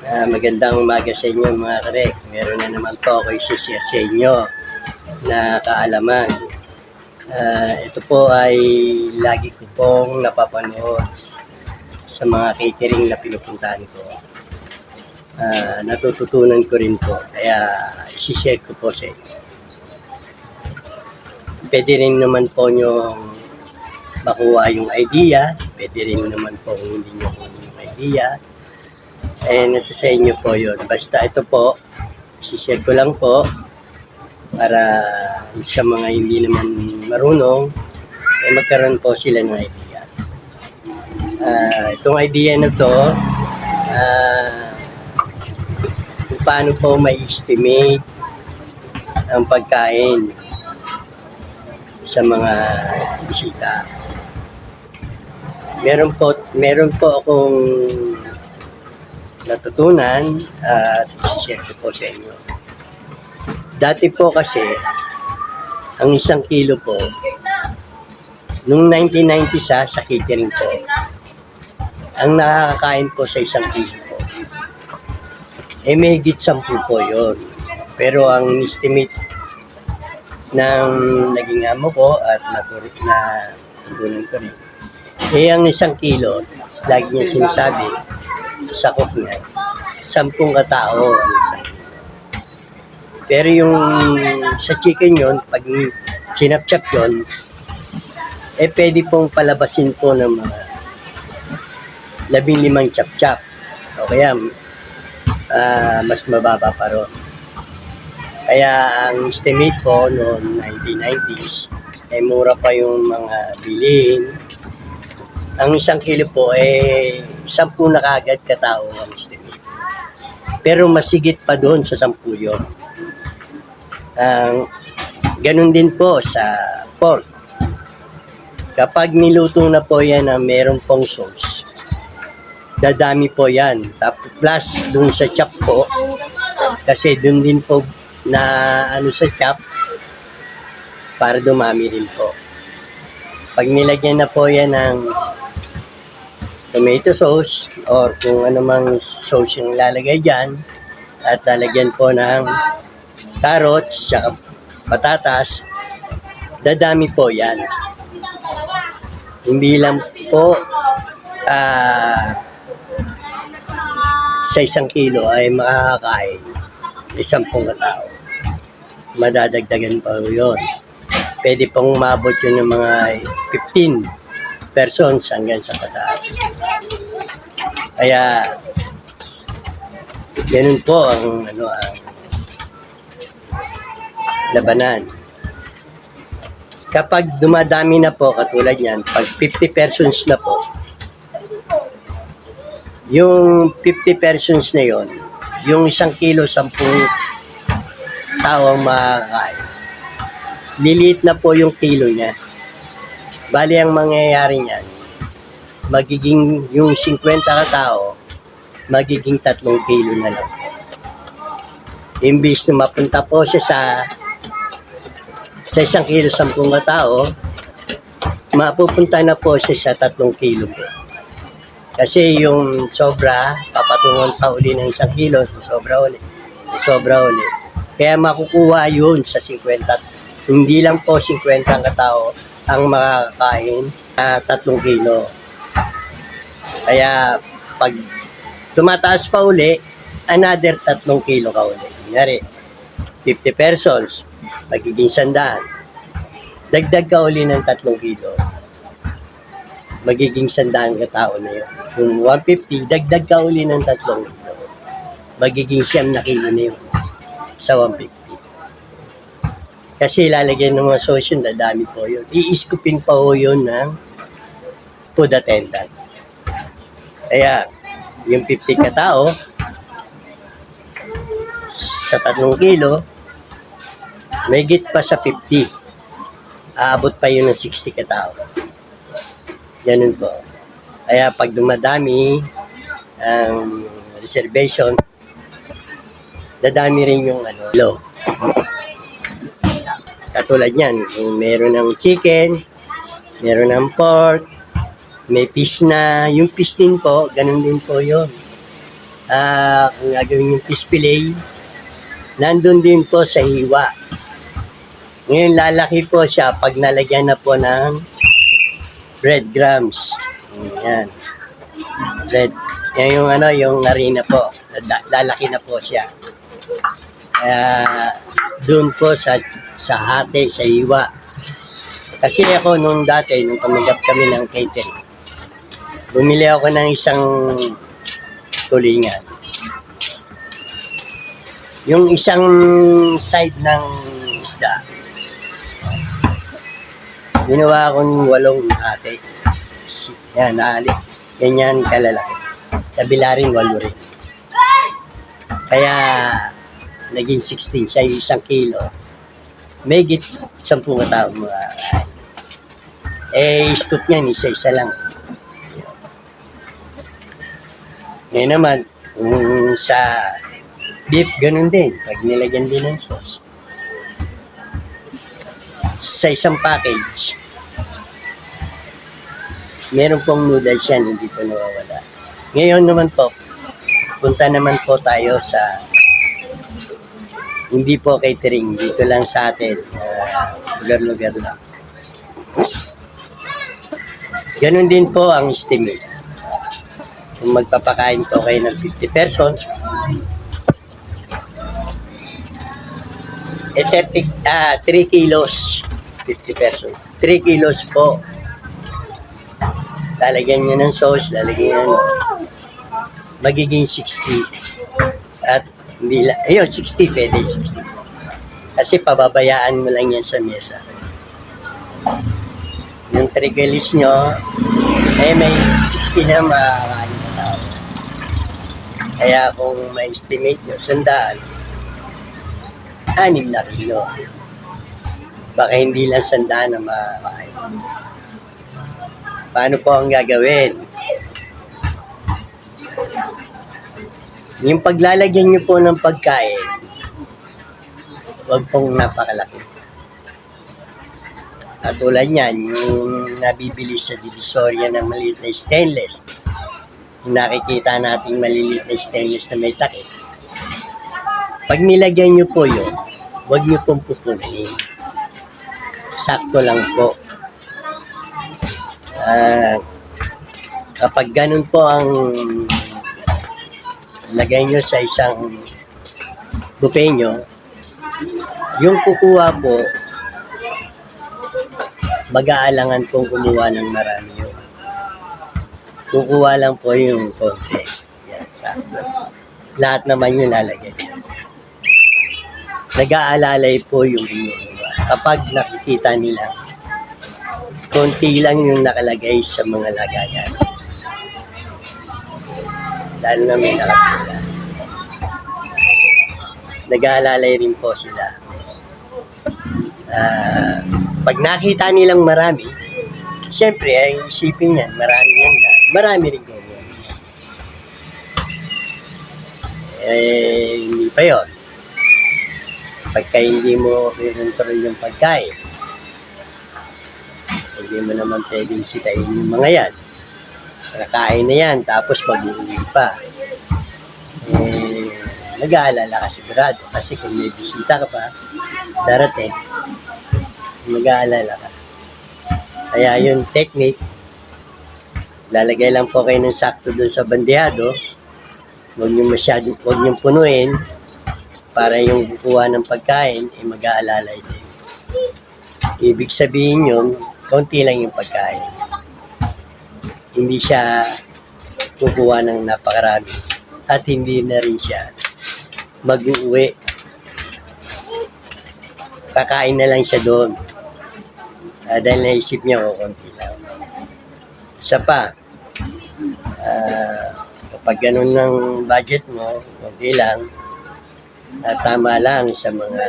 Ah, magandang umaga sa inyo mga karek. Meron na naman po ako isi-share sa inyo na kaalaman. Ah, ito po ay lagi ko pong napapanood sa mga catering na pinupuntahan ko. Ah, natututunan ko rin po. Kaya isi-share ko po sa inyo. Pwede rin naman po nyo makuha yung idea. Pwede rin naman po hindi nyo yung idea. Eh, nasa sa inyo po yun. Basta ito po, share ko lang po para sa mga hindi naman marunong, eh magkaroon po sila ng idea. Ah, itong idea na to, kung paano po may estimate ang pagkain sa mga bisita. Meron po, meron po akong natutunan at share ko po sa inyo. Dati po kasi, ang isang kilo po, nung 1990 sa, sa catering po, ang nakakakain po sa isang kilo po, eh may higit 10 po yun. Pero ang estimate ng naging amo ko at naturit na tutunan ko rin, eh ang isang kilo, lagi niya sinasabi, sakop niya, sampung katao. Pero yung sa chicken yon pag sinapchap yon eh pwede pong palabasin po ng mga labing limang chap-chap. O kaya, ah, mas mababa pa ron. Kaya ang estimate po noong 1990s, eh mura pa yung mga bilihin. Ang isang kilo po, eh, sampu na kagad katao ang estimate. Pero masigit pa doon sa sampu yun. Ang ganun din po sa pork. Kapag niluto na po yan na meron pong sauce, dadami po yan. Tapos plus dun sa chop po, kasi dun din po na ano sa chop, para dumami rin po. Pag nilagyan na po yan ng tomato sauce or kung ano mang sauce yung lalagay dyan at lalagyan po ng carrots, saka patatas, dadami po yan. Hindi lang po ah, sa isang kilo ay makakakain isang pong katao. Madadagdagan pa yun. Pwede pong umabot yun ng mga 15 persons hanggang sa pataas. Kaya, ganun po ang ano ang labanan. Kapag dumadami na po, katulad yan, pag 50 persons na po, yung 50 persons na yon, yung isang kilo, 10 tao ang makakain. Liliit na po yung kilo niya. Bali ang mangyayari niyan, magiging yung 50 katao, magiging 3 kilo na lang. Imbis na mapunta po siya sa sa isang kilo sampung katao, mapupunta na po siya sa tatlong kilo po. Kasi yung sobra, papatungon pa uli ng isang kilo, sobra uli, sobra uli. Kaya makukuha yun sa 50. Hindi lang po 50 ang katao ang makakakain na tatlong kilo. Kaya pag tumataas pa uli, another tatlong kilo ka uli. Kunyari, 50 persons, magiging sandaan. Dagdag ka uli ng tatlong kilo. Magiging sandaan ka tao na yun. Kung 150, dagdag ka uli ng tatlong kilo. Magiging siyam na kilo na yun sa 150. Kasi ilalagyan ng mga sosyon, dadami po yun. Iiskupin pa po yun ng food attendant. Kaya, yung 50 katao, sa 3 kilo, may git pa sa 50. Aabot pa yun ng 60 katao. Ganun po. Kaya pag dumadami ang reservation, dadami rin yung ano, low. Katulad yan, kung meron ng chicken, meron ng pork, may fish na, yung fish din po, ganun din po yun. Ah, kung gagawin yung fish fillet, nandun din po sa hiwa. Ngayon, lalaki po siya pag nalagyan na po ng breadcrumbs. Yan. Bread. Yan yung ano, yung harina po. Lalaki na po siya. Kaya, doon po sa, sa ate, sa hiwa. Kasi ako nung dati, nung tumanggap kami ng catering, bumili ako ng isang tulingan. Yung isang side ng isda, ginawa akong walong ate. Yan, naali. Ganyan kalalaki. Kabila rin, walo rin. Kaya, naging 16 siya yung isang kilo. May git 10 katao mga eh, scoop niyan, isa-isa lang. Ngayon naman, kung sa beef, ganun din. Pag nilagyan din ng sauce. Sa isang package, meron pong noodles yan, hindi po nawawala. Ngayon naman po, punta naman po tayo sa hindi po catering, dito lang sa atin, lugar-lugar lang. Ganon din po ang estimate. Kung magpapakain po kayo ng 50 persons, eh 30, ah, 3 kilos, 50 persons. 3 kilos po. Lalagyan nyo ng sauce, lalagyan nyo magiging 60. At hindi la, ayun, 60, pwede 60. Kasi pababayaan mo lang yan sa mesa. Yung trigalis nyo, eh may 60 na makakain na tao. Kaya kung may estimate nyo, sandaan, anim na kilo. Baka hindi lang sandaan na makakain. Paano po ang gagawin? Yung paglalagyan nyo po ng pagkain, huwag pong napakalaki. Katulad niyan, yung nabibili sa divisoria ng maliit na stainless, yung nakikita nating maliliit na stainless na may takip. Pag nilagyan nyo po yun, huwag nyo pong pupunin. Sakto lang po. Ah, kapag ganun po ang lagay nyo sa isang buffet nyo, yung kukuha po, mag-aalangan pong kumuha ng marami yun. Kukuha lang po yung konti. Yan, sakto. Lahat naman yung lalagay. Nag-aalalay po yung kumuha. Kapag nakikita nila, konti lang yung nakalagay sa mga lagayan. Lalo na may nakapila. Nag-aalalay rin po sila. Ah, pag nakita nilang marami, siyempre, ay isipin niyan, marami yan na. Marami rin gawin. Eh, hindi pa yon. Pagka hindi mo i-control yung pagkain, hindi mo naman pwedeng sitain yung mga yan. Nakakain na yan, tapos mag-uwi pa. Eh, nag-aalala ka sigurado. Kasi kung may bisita ka pa, darating, mag-aalala ka. Kaya yung technique, lalagay lang po kayo ng sakto doon sa bandehado. Huwag nyo masyado, huwag nyo punuin para yung kukuha ng pagkain, eh mag-aalalay din. Ibig sabihin yun, konti lang yung pagkain. Hindi siya kukuha ng napakarami at hindi na rin siya mag-uwi. Kakain na lang siya doon. Ah, dahil naisip niya ko konti lang. Isa pa, ah, kapag ganun ng budget mo, okay lang, at tama lang sa mga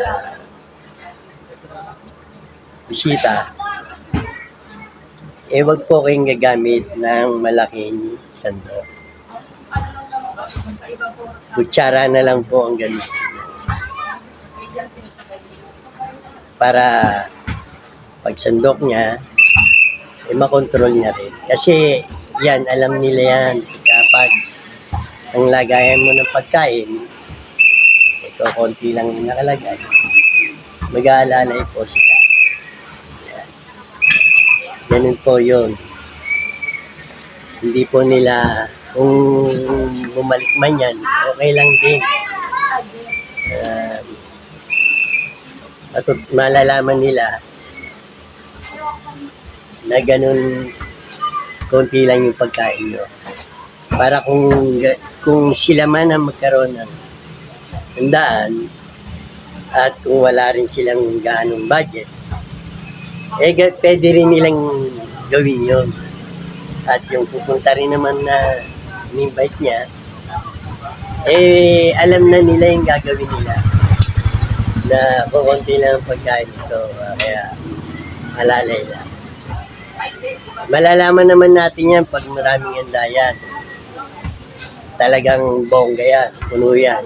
bisita, eh wag po kayong gagamit ng malaking sandok. Kutsara na lang po ang gamit. Para pag sandok niya, eh makontrol niya rin. Kasi yan, alam nila yan. Kapag ang lagayan mo ng pagkain, ito konti lang yung nakalagay, mag-aalalay po sila. Ganun po yun. Hindi po nila, kung bumalik man yan, okay lang din. Um, matut malalaman nila na ganun konti lang yung pagkain nyo. Para kung kung sila man ang magkaroon ng handaan at kung wala rin silang gaanong budget, eh pwede rin nilang gawin yon At yung pupunta rin naman na in-invite niya, eh alam na nila yung gagawin nila na kukunti lang ang pagkain ito. ah, Kaya alalay lang. Malalaman naman natin yan pag maraming handa yan. Talagang bongga yan, puno yan.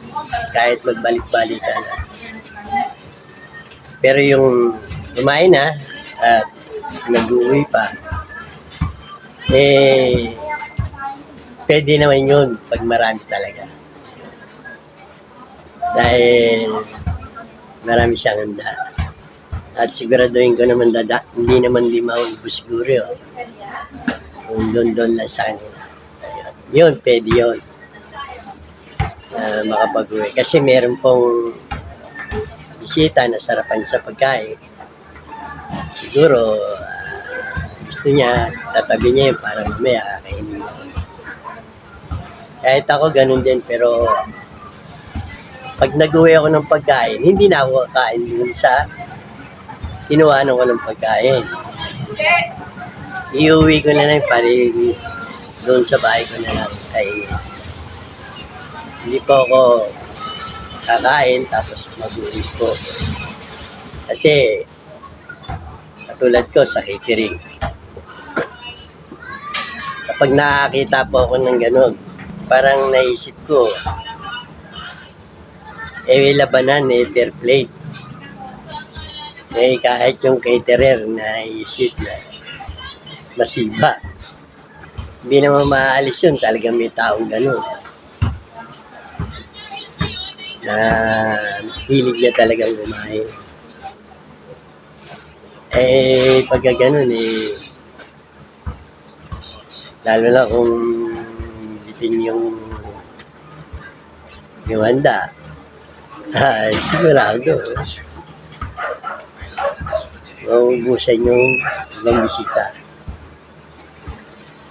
Kahit magbalik-balikan na. Pero yung kumain na at nag-uwi pa, eh, pwede naman yun pag marami talaga. Dahil marami siyang handa. At siguraduhin ko naman dada, hindi naman di maubos siguro yun. Kung doon-doon lang sa kanila. Yun, pwede yun. Na makapag-uwi. Kasi meron pong bisita na sarapan sa pagkain. Siguro, gusto niya, tatabi niya yun para mamaya kakainin mo. Kahit ako ganun din, pero pag nag-uwi ako ng pagkain, hindi na ako kakain dun sa kinuha ko ng pagkain. Iuwi ko na lang para doon sa bahay ko na lang kainin. Hindi po ako kakain tapos mag-uwi po. Kasi katulad ko sa catering. Kapag nakakita po ako ng ganun, parang naisip ko, eh labanan eh, fair plate. Eh, kahit yung caterer na isip na masiba. Hindi naman maaalis yun. Talagang may taong ganun. Na hilig niya talagang kumain. Eh, pagka ganun eh, lalo na kung bitin yung yung handa. Ay, sigurado. mauubusan yung ibang bisita.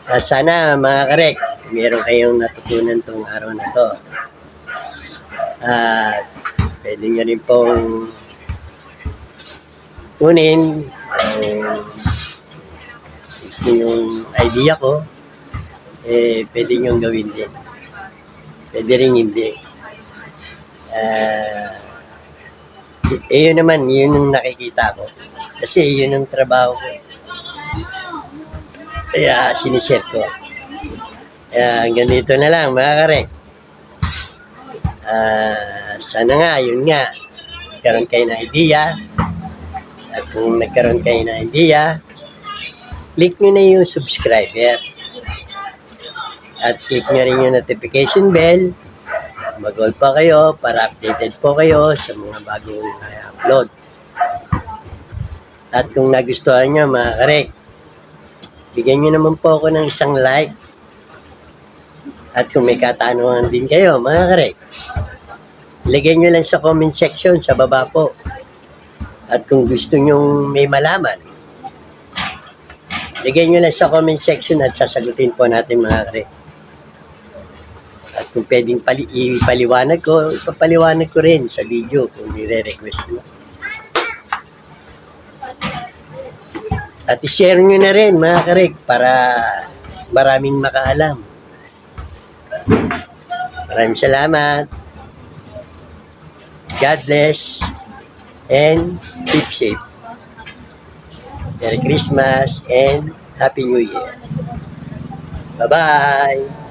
Ah, sana mga karek, meron kayong natutunan tong araw na to. At pwede nyo rin pong kunin kung gusto yung idea ko, eh, pwede nyo gawin din. Pwede rin hindi. Ah, eh, yun naman, yun yung nakikita ko. Kasi yun ang trabaho ko. Kaya sinishare ko. Kaya ganito na lang, mga karek. Ah, sana nga, yun nga, nagkaroon kayo ng idea. Kung nagkaroon kayo ng idea, click nyo na yung subscriber. At click nyo rin yung notification bell. Mag-all pa kayo para updated po kayo sa mga bagong upload. At kung nagustuhan nyo mga karek, bigyan nyo naman po ako ng isang like. At kung may katanungan din kayo mga karek, ilagay nyo lang sa comment section sa baba po. At kung gusto nyo may malaman, ilagay nyo lang sa comment section at sasagutin po natin mga karek. At kung pwedeng pali ipaliwanag ko, ipapaliwanag ko rin sa video kung nire-request mo. At i-share nyo na rin mga karek para maraming makaalam. Maraming salamat. God bless and keep safe. Merry Christmas and Happy New Year. Bye-bye!